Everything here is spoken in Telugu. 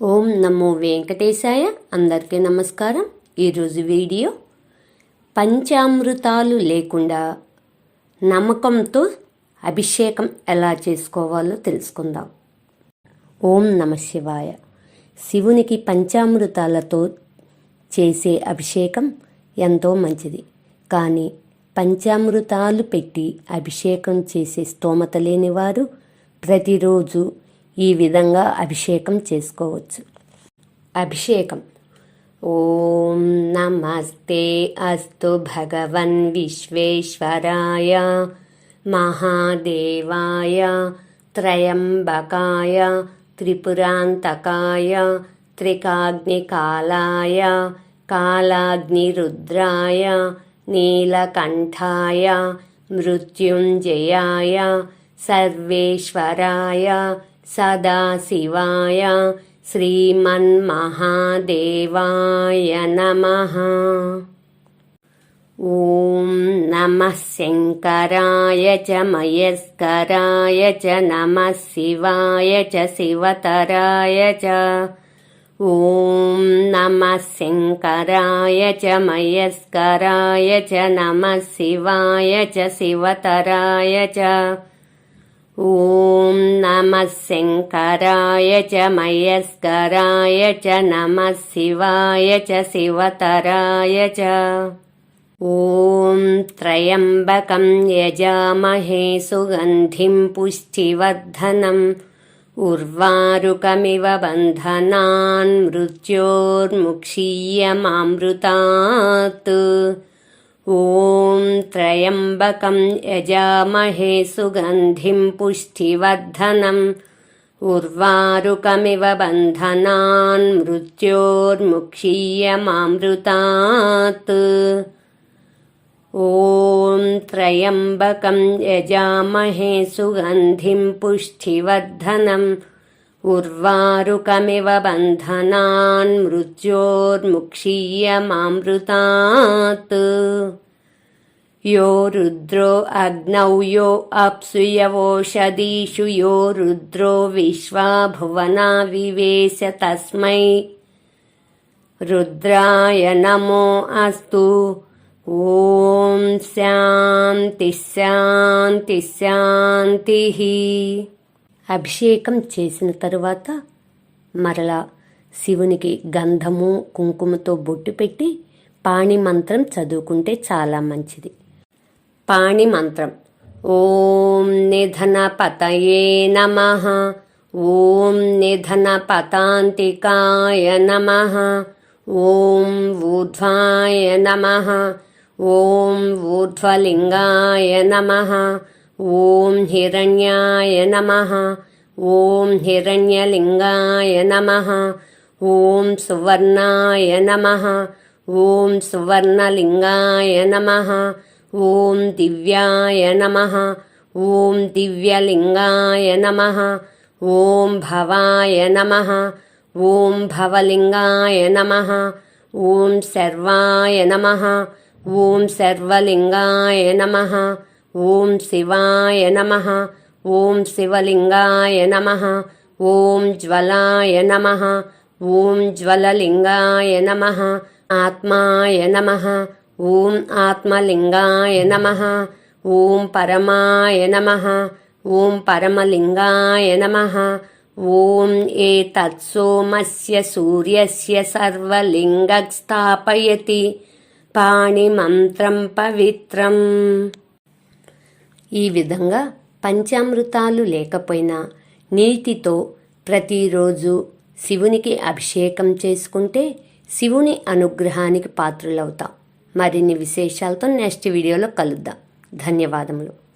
ఓం నమో వెంకటేశాయ. అందరికీ నమస్కారం. ఈరోజు వీడియో పంచామృతాలు లేకుండా నమ్మకంతో అభిషేకం ఎలా చేసుకోవాలో తెలుసుకుందాం. ఓం నమ శివాయ. శివునికి పంచామృతాలతో చేసే అభిషేకం ఎంతో మంచిది. కానీ పంచామృతాలు పెట్టి అభిషేకం చేసే స్తోమత లేని వారు ప్రతిరోజు ఈ విధంగా అభిషేకం చేసుకోవచ్చు. అభిషేకం. ఓం నమస్తే అస్తు భగవన్ విశ్వేశ్వరాయ మహాదేవాయ త్రయంబకాయ త్రిపురాంతకాయ త్రికాగ్నికాలాయ కాలాగ్నిరుద్రాయ నీలకంఠాయ మృత్యుంజయాయ సర్వేశ్వరాయ సదాశివాయ శ్రీమన్మహాదేవాయ నమః ॐ नमः शङ्कराय च मयस्कराय च नमः शिवाय च शिवतराय च ॐ नमः शङ्कराय च मयस्कराय च नमः शिवाय च शिवतराय च ॐ नमः शङ्कराय च मयस्कराय च नमः शिवाय च शिवतराय च। ॐ त्र्यम्बकं यजामहे सुगन्धिं पुष्टिवर्धनम्। उर्वारुकमिव बन्धनान् मृत्योर्मुक्षीयमामृतात् ॐ त्र्यम्बकं यजामहे सुगन्धिं पुष्टिवर्धनम्। उर्वारुकमिव बन्धनान् मृत्योर्मुक्षीयमामृतात्। ॐ त्र्यम्बकं यजामहे सुगन्धिं पुष्टिवर्धनम् उर्वारुकमिव बन्धनान्मृत्योर्मुक्षीयमामृतात् यो रुद्रो अग्नौ यो अप्सु यवोषधीषु यो रुद्रो विश्वा भुवना विवेश तस्मै। रुद्राय नमो अस्तु। ॐ स्यान्ति स्यान्ति स्यान्तिः అభిషేకం చేసిన తరువాత మరలా శివునికి గంధము కుంకుమతో బొట్టు పెట్టి పాణి మంత్రం చదువుకుంటే చాలా మంచిది. పాణి మంత్రం. ఓం నిధన పతయే నమ. ఓం నిధన పతాంతికాయ నమ. ఓం ఊర్ధ్వాయ నమ. ఓం ఊర్ధ్వలింగాయ నమ. ఓం హిరణ్యాయ నమ. ఓం హిరణ్యలింగాయ నమ. ఓం సువర్ణాయ నమ. ఓం సువర్ణలింగాయ నమ. ఓం దివ్యాయ నమ. ఓం దివ్యలింగాయ నమ. ఓం భవాయ నమ. ఓం భవలింగాయ నమ. ఓం సర్వాయ నమ. ఓం సర్వలింగాయ నమ. ఓం శివాయ నమ. ఓం శివలింగాయ నమ. ఓం జ్వలాయ నమ. ఓం జ్వలలింగాయ నమ. ఆత్మాయ నమ. ఓం ఆత్మలింగాయ నమ. ఓం పరమాయ నమ. ఓం పరమలింగాయ నమ. ఓం ఏతత్సోమస్య సూర్యస్య సర్వలింగ స్థాపయతి. పాణిమంత్రం పవిత్రం. ఈ విధంగా పంచామృతాలు లేకపోయినా నీటితో ప్రతిరోజు శివునికి అభిషేకం చేసుకుంటే శివుని అనుగ్రహానికి పాత్రులవుతాం. మరిన్ని విశేషాలతో నెక్స్ట్ వీడియోలో కలుద్దాం. ధన్యవాదములు.